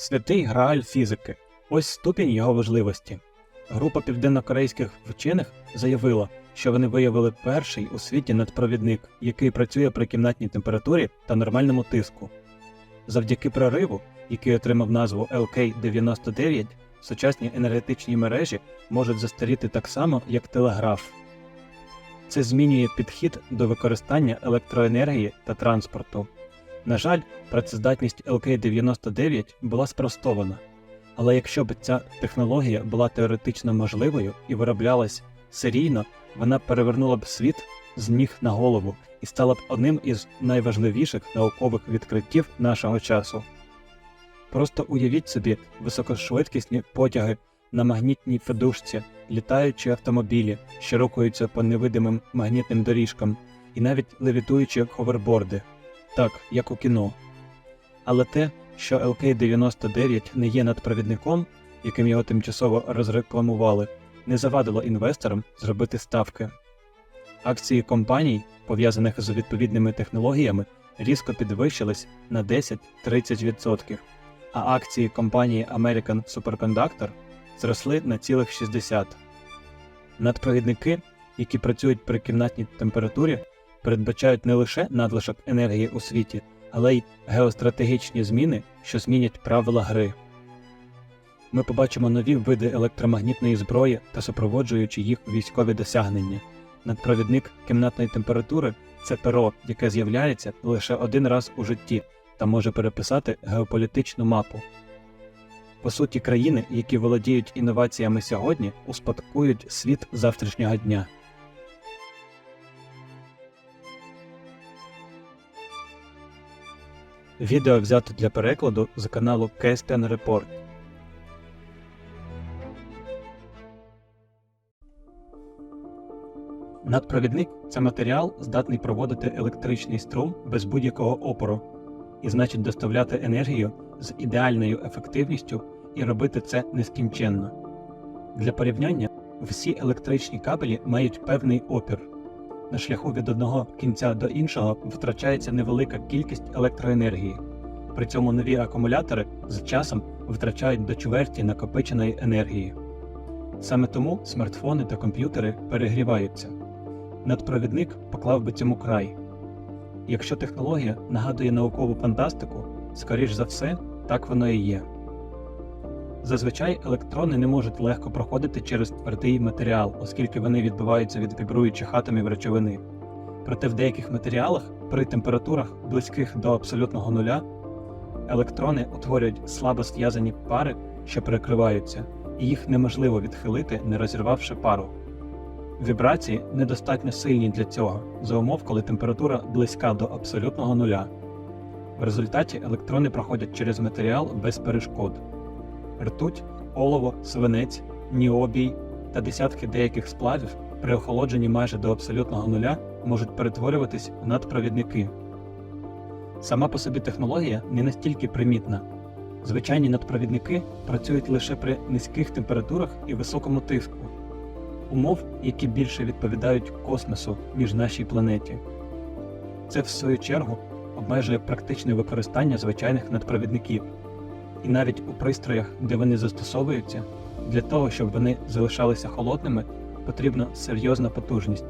Святий Грааль фізики. Ось ступінь його важливості. Група південнокорейських вчених заявила, що вони виявили перший у світі надпровідник, який працює при кімнатній температурі та нормальному тиску. Завдяки прориву, який отримав назву LK99, сучасні енергетичні мережі можуть застаріти так само, як телеграф. Це змінює підхід до використання електроенергії та транспорту. На жаль, працездатність LK99 була спростована. Але якщо б ця технологія була теоретично можливою і вироблялась серійно, вона перевернула б світ з ніг на голову і стала б одним із найважливіших наукових відкриттів нашого часу. Просто уявіть собі високошвидкісні потяги на магнітній федушці, літаючі автомобілі, що рухаються по невидимим магнітним доріжкам, і навіть левітуючі ховерборди, так як у кіно. Але те, що LK99 не є надпровідником, яким його тимчасово розрекламували, не завадило інвесторам зробити ставки. Акції компаній, пов'язаних з відповідними технологіями, різко підвищились на 10-30%, а акції компанії American Superconductor зросли на цілих 60%. Надпровідники, які працюють при кімнатній температурі, передбачають не лише надлишок енергії у світі, але й геостратегічні зміни, що змінять правила гри. Ми побачимо нові види електромагнітної зброї та супроводжуючи їх військові досягнення. Надпровідник кімнатної температури це перо, яке з'являється лише один раз у житті та може переписати геополітичну мапу. По суті, країни, які володіють інноваціями сьогодні, успадкують світ завтрашнього дня. Відео взято для перекладу з каналу Caspian Report. Надпровідник це матеріал, здатний проводити електричний струм без будь-якого опору, і значить доставляти енергію з ідеальною ефективністю і робити це нескінченно. Для порівняння, всі електричні кабелі мають певний опір. На шляху від одного кінця до іншого втрачається невелика кількість електроенергії. При цьому нові акумулятори з часом втрачають до чверті накопиченої енергії. Саме тому смартфони та комп'ютери перегріваються. Надпровідник поклав би цьому край. Якщо технологія нагадує наукову фантастику, скоріш за все, так воно і є. Зазвичай електрони не можуть легко проходити через твердий матеріал, оскільки вони відбиваються від вібруючих атомів речовини. Проте в деяких матеріалах при температурах близьких до абсолютного нуля електрони утворюють слабо зв'язані пари, що перекриваються, і їх неможливо відхилити, не розірвавши пару. Вібрації недостатньо сильні для цього, за умов, коли температура близька до абсолютного нуля. В результаті електрони проходять через матеріал без перешкод. Ртуть, олово, свинець, ніобій та десятки деяких сплавів при охолодженні майже до абсолютного нуля можуть перетворюватись в надпровідники. Сама по собі технологія не настільки примітна. Звичайні надпровідники працюють лише при низьких температурах і високому тиску, умов, які більше відповідають космосу, ніж нашій планеті. Це, в свою чергу, обмежує практичне використання звичайних надпровідників. І навіть у пристроях, де вони застосовуються, для того, щоб вони залишалися холодними, потрібна серйозна потужність.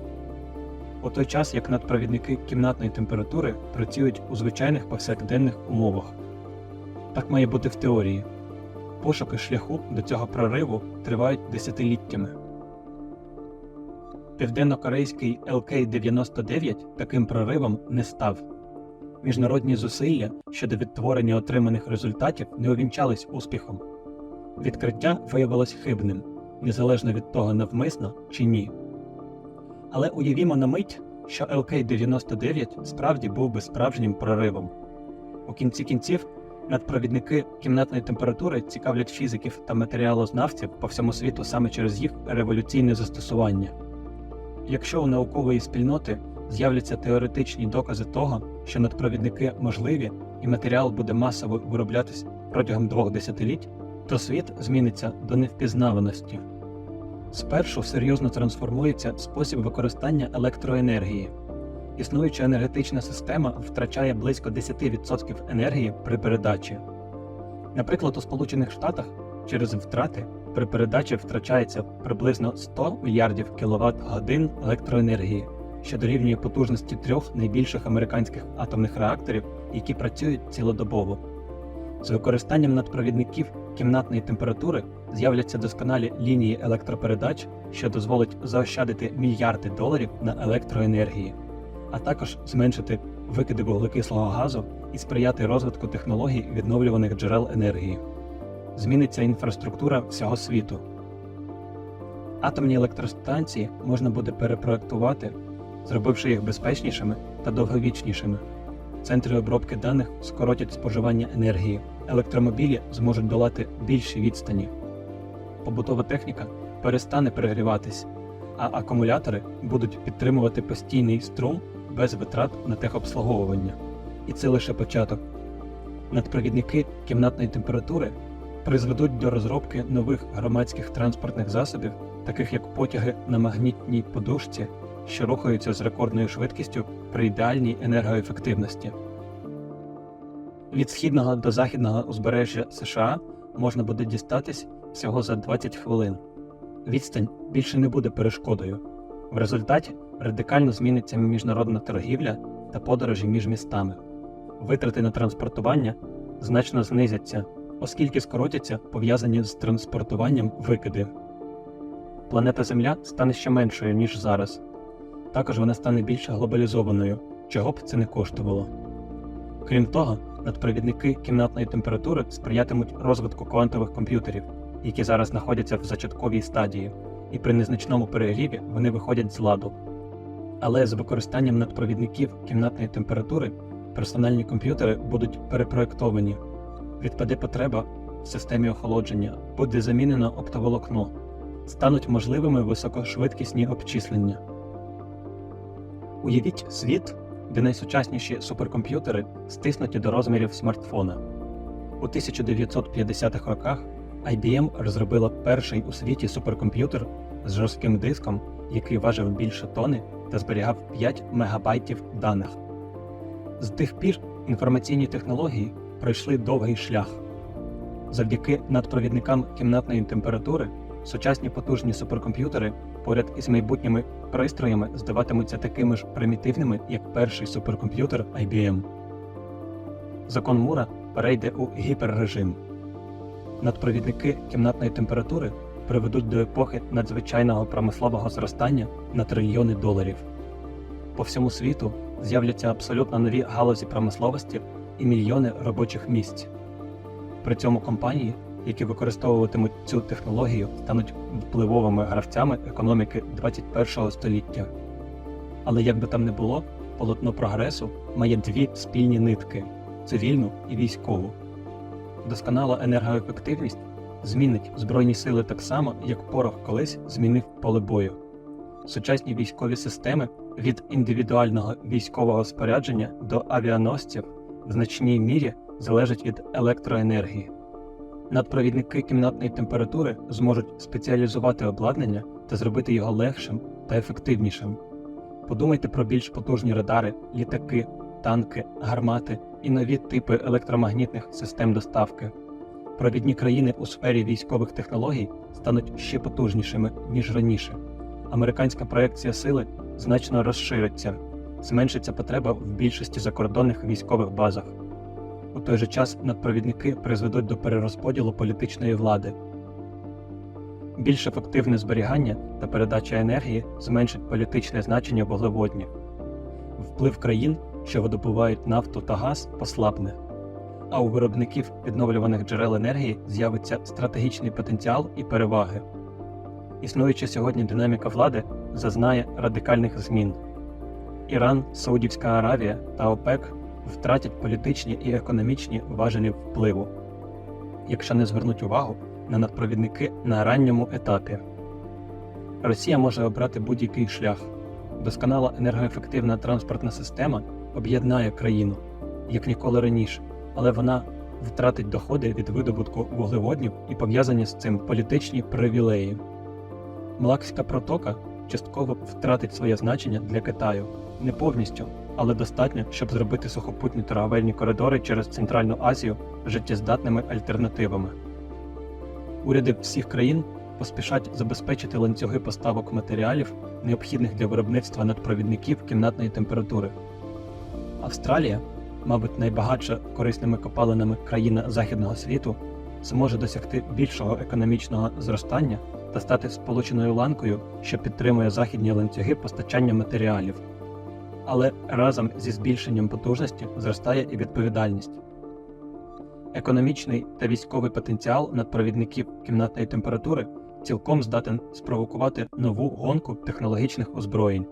У той час як надпровідники кімнатної температури працюють у звичайних повсякденних умовах. Так має бути в теорії. Пошуки шляху до цього прориву тривають десятиліттями. Південно-корейський LK-99 таким проривом не став. Міжнародні зусилля щодо відтворення отриманих результатів не увінчались успіхом. Відкриття виявилось хибним, незалежно від того, навмисно чи ні. Але уявімо на мить, що LK-99 справді був би справжнім проривом. У кінці кінців надпровідники кімнатної температури цікавлять фізиків та матеріалознавців по всьому світу саме через їх революційне застосування. Якщо у наукової спільноти з'являться теоретичні докази того, що надпровідники можливі і матеріал буде масово вироблятись протягом двох десятиліть, то світ зміниться до невпізнаваності. Спершу серйозно трансформується спосіб використання електроенергії. Існуюча енергетична система втрачає близько 10% енергії при передачі. Наприклад, у Сполучених Штатах через втрати при передачі втрачається приблизно 100 мільярдів кВт годин електроенергії, що дорівнює потужності трьох найбільших американських атомних реакторів, які працюють цілодобово. З використанням надпровідників кімнатної температури з'являться досконалі лінії електропередач, що дозволить заощадити мільярди доларів на електроенергії, а також зменшити викиди вуглекислого газу і сприяти розвитку технологій відновлюваних джерел енергії. Зміниться інфраструктура всього світу. Атомні електростанції можна буде перепроектувати, зробивши їх безпечнішими та довговічнішими. Центри обробки даних скоротять споживання енергії, електромобілі зможуть долати більші відстані. Побутова техніка перестане перегріватись, а акумулятори будуть підтримувати постійний струм без витрат на техобслуговування. І це лише початок. Надпровідники кімнатної температури призведуть до розробки нових громадських транспортних засобів, таких як потяги на магнітній подушці, що рухаються з рекордною швидкістю при ідеальній енергоефективності. Від східного до західного узбережжя США можна буде дістатись всього за 20 хвилин. Відстань більше не буде перешкодою. В результаті радикально зміниться міжнародна торгівля та подорожі між містами. Витрати на транспортування значно знизяться, оскільки скоротяться пов'язані з транспортуванням викиди. Планета Земля стане ще меншою, ніж зараз. Також вона стане більш глобалізованою, чого б це не коштувало. Крім того, надпровідники кімнатної температури сприятимуть розвитку квантових комп'ютерів, які зараз знаходяться в зачатковій стадії, і при незначному перегріві вони виходять з ладу. Але з використанням надпровідників кімнатної температури персональні комп'ютери будуть перепроектовані, відпаде потреба в системі охолодження, буде замінено оптоволокно, стануть можливими високошвидкісні обчислення. Уявіть світ, де найсучасніші суперкомп'ютери стиснуті до розмірів смартфона. У 1950-х роках IBM розробила перший у світі суперкомп'ютер з жорстким диском, який важив більше тони та зберігав 5 мегабайтів даних. З тих пір інформаційні технології пройшли довгий шлях. Завдяки надпровідникам кімнатної температури сучасні потужні суперкомп'ютери поряд із майбутніми пристроями здаватимуться такими ж примітивними, як перший суперкомп'ютер IBM. Закон Мура перейде у гіперрежим. Надпровідники кімнатної температури приведуть до епохи надзвичайного промислового зростання на трильйони доларів. По всьому світу з'являться абсолютно нові галузі промисловості і мільйони робочих місць. При цьому компанії, які використовуватимуть цю технологію, стануть впливовими гравцями економіки 21 століття. Але як би там не було, полотно прогресу має дві спільні нитки цивільну і військову. Досконала енергоефективність змінить збройні сили так само, як порох колись змінив поле бою. Сучасні військові системи від індивідуального військового спорядження до авіаносців в значній мірі залежать від електроенергії. Надпровідники кімнатної температури зможуть спеціалізувати обладнання та зробити його легшим та ефективнішим. Подумайте про більш потужні радари, літаки, танки, гармати і нові типи електромагнітних систем доставки. Провідні країни у сфері військових технологій стануть ще потужнішими, ніж раніше. Американська проекція сили значно розшириться, зменшиться потреба в більшості закордонних військових базах. У той же час надпровідники призведуть до перерозподілу політичної влади. Більш ефективне зберігання та передача енергії зменшить політичне значення вуглеводнів. Вплив країн, що видобувають нафту та газ, послабне, а у виробників відновлюваних джерел енергії з'явиться стратегічний потенціал і переваги. Існуюча сьогодні динаміка влади зазнає радикальних змін. Іран, Саудівська Аравія та ОПЕК втратять політичні і економічні важелі впливу, якщо не звернуть увагу на надпровідники на ранньому етапі. Росія може обрати будь-який шлях. Досконала енергоефективна транспортна система об'єднає країну як ніколи раніше, але вона втратить доходи від видобутку вуглеводнів і пов'язані з цим політичні привілеї. Малакська протока частково втратить своє значення для Китаю, не повністю, але достатньо, щоб зробити сухопутні торговельні коридори через Центральну Азію життєздатними альтернативами. Уряди всіх країн поспішать забезпечити ланцюги поставок матеріалів, необхідних для виробництва надпровідників кімнатної температури. Австралія, мабуть, найбагатша корисними копалинами країна західного світу, зможе досягти більшого економічного зростання та стати сполученою ланкою, що підтримує західні ланцюги постачання матеріалів. Але разом зі збільшенням потужності зростає і відповідальність. Економічний та військовий потенціал надпровідників кімнатної температури цілком здатен спровокувати нову гонку технологічних озброєнь.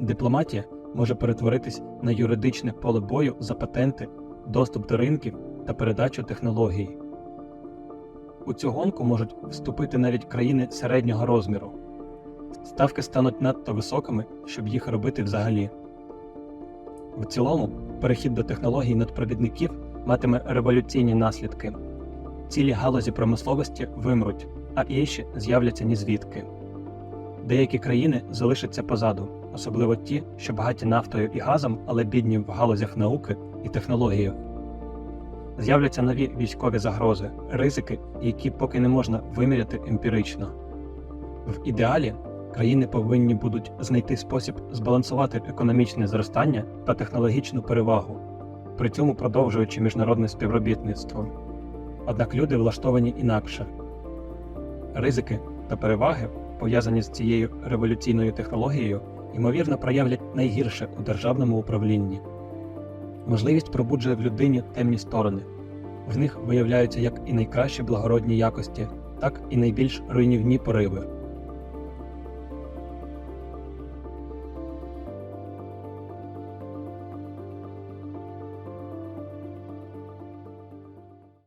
Дипломатія може перетворитись на юридичне поле бою за патенти, доступ до ринків та передачу технології. У цю гонку можуть вступити навіть країни середнього розміру. Ставки стануть надто високими, щоб їх робити взагалі. В цілому, перехід до технологій надпровідників матиме революційні наслідки. Цілі галузі промисловості вимруть, а інші з'являться нізвідки. Деякі країни залишаться позаду, особливо ті, що багаті нафтою і газом, але бідні в галузях науки і технологіях. З'являться нові військові загрози, ризики, які поки не можна виміряти емпірично. В ідеалі країни повинні будуть знайти спосіб збалансувати економічне зростання та технологічну перевагу, при цьому продовжуючи міжнародне співробітництво. Однак люди влаштовані інакше. Ризики та переваги, пов'язані з цією революційною технологією, ймовірно проявлять найгірше у державному управлінні. Можливість пробуджує в людині темні сторони. В них виявляються як і найкращі благородні якості, так і найбільш руйнівні пориви.